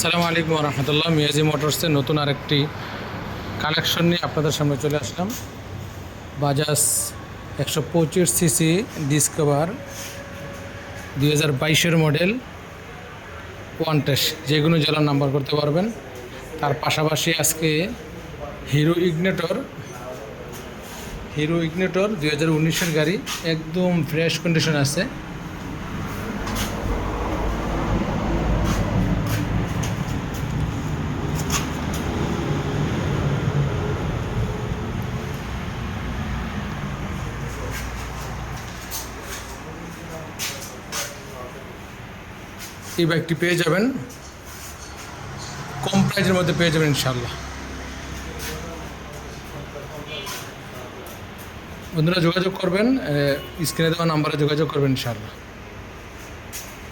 সালামু আলাইকুম রহমতুল্লাহ। মিয়াজি মোটরসের নতুন আরেকটি কালেকশন নিয়ে আপনাদের সামনে চলে আসলাম। বাজাজ একশো পঁচিশ সিসি ডিসকভার দুই হাজার বাইশের মডেল ওয়ানটেস, যে কোনো জেলার নাম্বার করতে পারবেন। তার পাশাপাশি আজকে হিরো ইগনেটর হিরো ইগনেটর দুই হাজার উনিশের গাড়ি, একদম ফ্রেশ কন্ডিশন আছে। এই ব্যাগটি পেয়ে যাবেন। কম প্রাইজের মধ্যে পেয়ে যাবেন ইনশাল্লাহ বন্ধুরা যোগাযোগ করবেন স্ক্রিনে দেওয়া নাম্বারে যোগাযোগ করবেন ইনশাল্লাহ